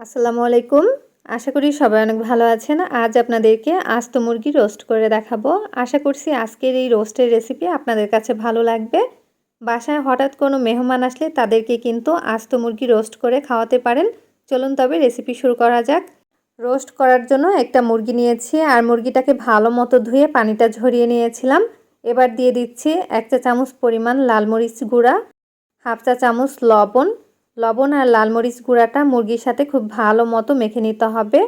আসসালামু আলাইকুম। আশা করি সবাই অনেক ভালো আছেন। আজ আপনাদেরকে আস্ত মুরগি রোস্ট করে দেখাবো। আশা করছি আজকের এই রোস্টের রেসিপি আপনাদের কাছে ভালো লাগবে। বাসায় হঠাৎ কোনো মেহমান আসলে তাদেরকে কিন্তু আস্ত মুরগি রোস্ট করে খাওয়াতে পারেন। চলুন তবে রেসিপি শুরু করা যাক। রোস্ট করার জন্য একটা মুরগি নিয়েছি আর মুরগিটাকে ভালো মতো ধুয়ে পানিটা ঝরিয়ে নিয়েছিলাম। এবার দিয়ে দিচ্ছি এক চা চামচ পরিমাণ লাল মরিচ গুঁড়া, হাফ চা চামচ লবণ লবণ আর লাল মরিচ গুঁড়াটা মুরগির সাথে খুব ভালো মতো মেখে নিতে হবে।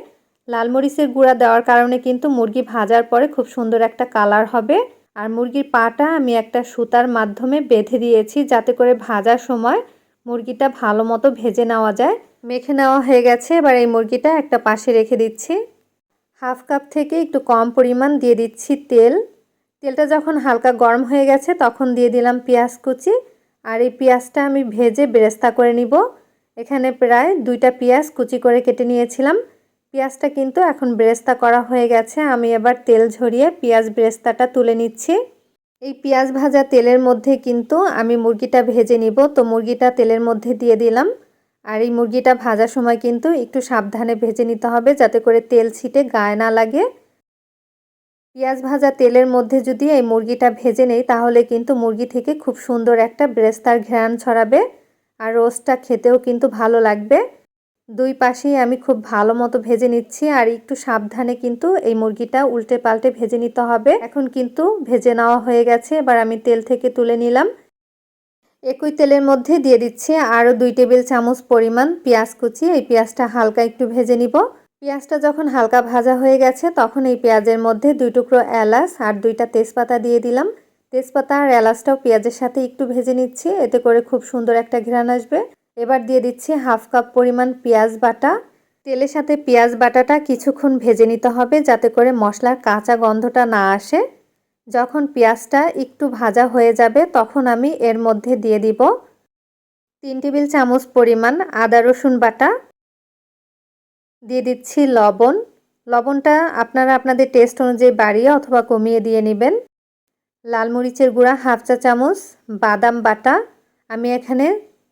লাল মরিচের গুঁড়া দেওয়ার কারণে কিন্তু মুরগি ভাজার পরে খুব সুন্দর একটা কালার হবে। আর মুরগির পাটা আমি একটা সুতার মাধ্যমে বেঁধে দিয়েছি যাতে করে ভাজার সময় মুরগিটা ভালো মতো ভেজে নেওয়া যায়। মেখে নেওয়া হয়ে গেছে, এবার এই মুরগিটা একটা পাশে রেখে দিচ্ছি। হাফ কাপ থেকে একটু কম পরিমাণ দিয়ে দিচ্ছি তেল। তেলটা যখন হালকা গরম হয়ে গেছে তখন দিয়ে দিলাম পেঁয়াজ কুচি। আর এই পেঁয়াজটা আমি ভেজে বেরেস্তা করে নিব। এখানে প্রায় দুইটা পেঁয়াজ কুচি করে কেটে নিয়েছিলাম। পেঁয়াজটা কিন্তু এখন বেরেস্তা করা হয়ে গেছে। আমি এবার তেল ঝরিয়ে পেঁয়াজ বেরেস্তাটা তুলে নিচ্ছি। এই পেঁয়াজ ভাজা তেলের মধ্যে কিন্তু আমি মুরগিটা ভেজে নিব। তো মুরগিটা তেলের মধ্যে দিয়ে দিলাম। আর এই মুরগিটা ভাজার সময় কিন্তু একটু সাবধানে ভেজে নিতে হবে যাতে করে তেল ছিটে গায়ে না লাগে। পেঁয়াজ ভাজা তেলের মধ্যে যদি এই মুরগিটা ভেজে নেই, তাহলে কিন্তু মুরগি থেকে খুব সুন্দর একটা ব্রেস্তার ঘ্রাণ ছড়াবে আর রোস্টটা খেতেও কিন্তু ভালো লাগবে। দুই পাশেই আমি খুব ভালো মতো ভেজে নিচ্ছি আর একটু সাবধানে কিন্তু এই মুরগিটা উল্টে পাল্টে ভেজে নিতে হবে। এখন কিন্তু ভেজে নেওয়া হয়ে গেছে, এবার আমি তেল থেকে তুলে নিলাম। একই তেলের মধ্যে দিয়ে দিচ্ছি আরও দুই টেবিল চামচ পরিমাণ পেঁয়াজ কুচি। এই পেঁয়াজটা হালকা একটু ভেজে নিব। পেঁয়াজটা যখন হালকা ভাজা হয়ে গেছে, তখন এই পেঁয়াজের মধ্যে দুই টুকরো এলাচ আর দুইটা তেজপাতা দিয়ে দিলাম। তেজপাতা আর এলাচটাও পেঁয়াজের সাথে একটু ভেজে নিচ্ছি, এতে করে খুব সুন্দর একটা ঘ্রাণ আসবে। এবার দিয়ে দিচ্ছি হাফ কাপ পরিমাণ পেঁয়াজ বাটা। তেলের সাথে পেঁয়াজ বাটাটা কিছুক্ষণ ভেজে নিতে হবে, যাতে করে মশলার কাঁচা গন্ধটা না আসে। যখন পেঁয়াজটা একটু ভাজা হয়ে যাবে, তখন আমি এর মধ্যে দিয়ে দিব তিন টেবিল চামচ পরিমাণ আদা রসুন বাটা দিয়ে দিচ্ছি লবণ। লবণটা আপনারা আপনাদের টেস্ট অনুযায়ী বাড়িয়ে অথবা কমিয়ে দিয়ে নেবেন। লাল মরিচের গুঁড়া হাফ চা চামচ, বাদাম বাটা। আমি এখানে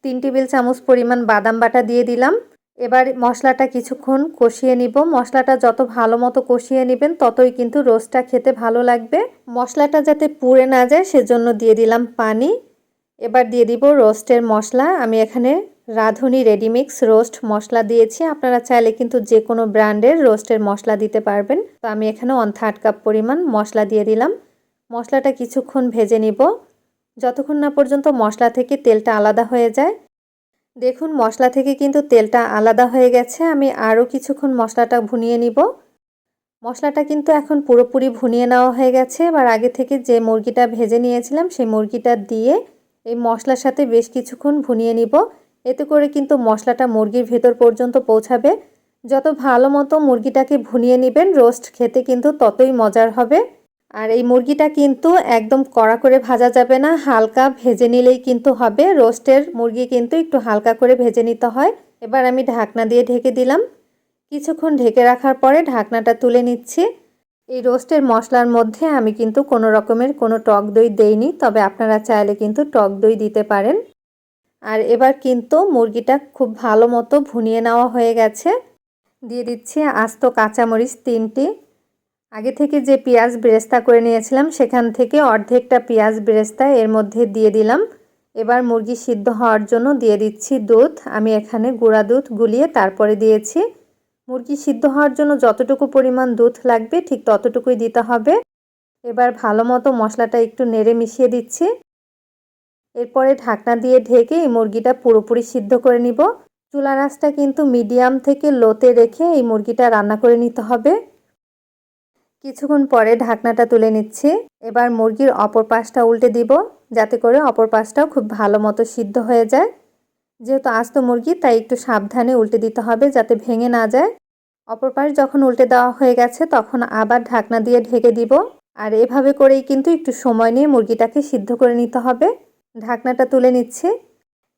তিন টেবিল চামচ পরিমাণ বাদাম বাটা দিয়ে দিলাম। এবার মশলাটা কিছুক্ষণ কষিয়ে নিব। মশলাটা যত ভালো মতো কষিয়ে নেবেন, ততই কিন্তু রোস্টটা খেতে ভালো লাগবে। মশলাটা যাতে পুড়ে না যায়, সেজন্য দিয়ে দিলাম পানি। এবার দিয়ে দিব রোস্টের মশলা। আমি এখানে রাঁধুনি রেডিমিক্স রোস্ট মশলা দিয়েছি। আপনারা চাইলে কিন্তু যে কোনো ব্র্যান্ডের রোস্টের মশলা দিতে পারবেন। তো আমি এখানে ওয়ান থার্ড কাপ পরিমাণ মশলা দিয়ে দিলাম। মশলাটা কিছুক্ষণ ভেজে নিব। যতক্ষণ না পর্যন্ত মশলা থেকে তেলটা আলাদা হয়ে যায়। দেখুন, মশলা থেকে কিন্তু তেলটা আলাদা হয়ে গেছে। আমি আরও কিছুক্ষণ মশলাটা ভুনিয়ে নিব। মশলাটা কিন্তু এখন পুরোপুরি ভুনিয়ে নেওয়া হয়ে গেছে। এবার আগে থেকে যে মুরগিটা ভেজে নিয়েছিলাম, সেই মুরগিটা দিয়ে এই মশলার সাথে বেশ কিছুক্ষণ ভুনিয়ে নিব। এতে করে কিন্তু মশলাটা মুরগির ভেতর পর্যন্ত পৌঁছাবে। যত ভালো মতো মুরগিটাকে ভুনিয়ে নেবেন রোস্ট খেতে কিন্তু ততই মজার হবে। আর এই মুরগিটা কিন্তু একদম কড়া করে ভাজা যাবে না, হালকা ভেজে নিলেই কিন্তু হবে। রোস্টের মুরগি কিন্তু একটু হালকা করে ভেজে নিতে হয়। এবার আমি ঢাকনা দিয়ে ঢেকে দিলাম। কিছুক্ষণ ঢেকে রাখার পরে ঢাকনাটা তুলে নিচ্ছি। এই রোস্টের মশলার মধ্যে আমি কিন্তু কোনো রকমের কোনো টক দই দেইনি, তবে আপনারা চাইলে কিন্তু টক দই দিতে পারেন। আর এবার কিন্তু মুরগিটা খুব ভালো মতো ভুনিয়ে নেওয়া হয়ে গেছে। দিয়ে দিচ্ছি আস্ত কাঁচামরিচ তিনটি। আগে থেকে যে পেঁয়াজ বেরেস্তা করে নিয়েছিলাম, সেখান থেকে অর্ধেকটা পেঁয়াজ বেরেস্তা এর মধ্যে দিয়ে দিলাম। এবার মুরগি সিদ্ধ হওয়ার জন্য দিয়ে দিচ্ছি দুধ। আমি এখানে গুঁড়া দুধ গুলিয়ে তারপরে দিয়েছি। মুরগি সিদ্ধ হওয়ার জন্য যতটুকু পরিমাণ দুধ লাগবে, ঠিক ততটুকুই দিতে হবে। এবার ভালো মতো মশলাটা একটু নেড়ে মিশিয়ে দিচ্ছি। এরপরে ঢাকনা দিয়ে ঢেকে এই মুরগিটা পুরোপুরি সিদ্ধ করে নিব। চুলা রাসটা কিন্তু মিডিয়াম থেকে লোতে রেখে এই মুরগিটা রান্না করে নিতে হবে। কিছুক্ষণ পরে ঢাকনাটা তুলে নিচ্ছি। এবার মুরগির অপর পাশটা উল্টে দিব, যাতে করে অপর পাশটাও খুব ভালো মতো সিদ্ধ হয়ে যায়। যেহেতু আস্ত মুরগি, তাই একটু সাবধানে উল্টে দিতে হবে যাতে ভেঙে না যায়। অপর পাশ যখন উল্টে দেওয়া হয়ে গেছে, তখন আবার ঢাকনা দিয়ে ঢেকে দিব। আর এভাবে করেই কিন্তু একটু সময় নিয়ে মুরগিটাকে সিদ্ধ করে নিতে হবে। ঢাকনাটা তুলে নিচ্ছি।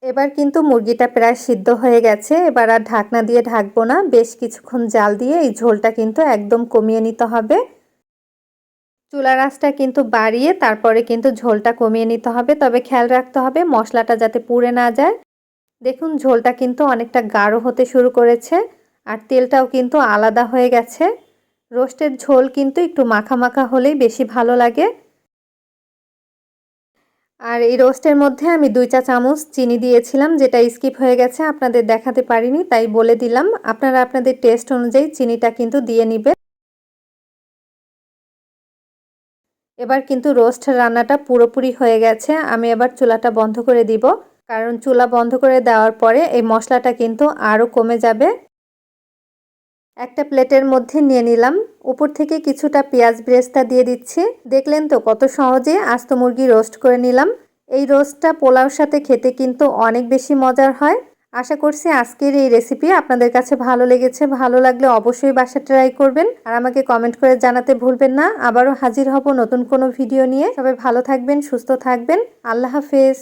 এবার কিন্তু মুরগিটা প্রায় সিদ্ধ হয়ে গেছে। এবার আর ঢাকনা দিয়ে ঢাকবো না। বেশ কিছুক্ষণ জাল দিয়ে এই ঝোলটা কিন্তু একদম কমিয়ে নিতে হবে। চুলার আঁচটা কিন্তু বাড়িয়ে তারপরে কিন্তু ঝোলটা কমিয়ে নিতে হবে। তবে খেয়াল রাখতে হবে মশলাটা যাতে পুড়ে না যায়। দেখুন, ঝোলটা কিন্তু অনেকটা গাঢ় হতে শুরু করেছে আর তেলটাও কিন্তু আলাদা হয়ে গেছে। রোস্টের ঝোল কিন্তু একটু মাখা মাখা হলেই বেশি ভালো লাগে। আর এই রোস্টের মধ্যে আমি দুই চা চামচ চিনি দিয়েছিলাম, যেটা স্কিপ হয়ে গেছে, আপনাদের দেখাতে পারিনি, তাই বলে দিলাম। আপনারা আপনাদের টেস্ট অনুযায়ী চিনিটা কিন্তু দিয়ে নিবে এবার কিন্তু রোস্ট রান্নাটা পুরোপুরি হয়ে গেছে, আমি এবার চুলাটা বন্ধ করে দিব। কারণ চুলা বন্ধ করে দেওয়ার পরে এই মশলাটা কিন্তু আরও কমে যাবে। একটা প্লেটের মধ্যে নিয়ে নিলাম। উপর থেকে কিছুটা পেঁয়াজ ব্রেস্তা দিয়ে দিচ্ছি। দেখলেন তো কত সহজে আস্ত মুরগি রোস্ট করে নিলাম। এই রোস্টটা পোলাওর সাথে খেতে কিন্তু অনেক বেশি মজার হয়। আশা করছি আজকের এই রেসিপি আপনাদের কাছে ভালো লেগেছে। ভালো লাগলে অবশ্যই বাসা ট্রাই করবেন। আর আমাকে কমেন্ট করে জানাতে ভুলবেন না। আবারও হাজির হব নতুন কোনো ভিডিও নিয়ে। সবাই ভালো থাকবেন, সুস্থ থাকবেন। আল্লাহ হাফেজ।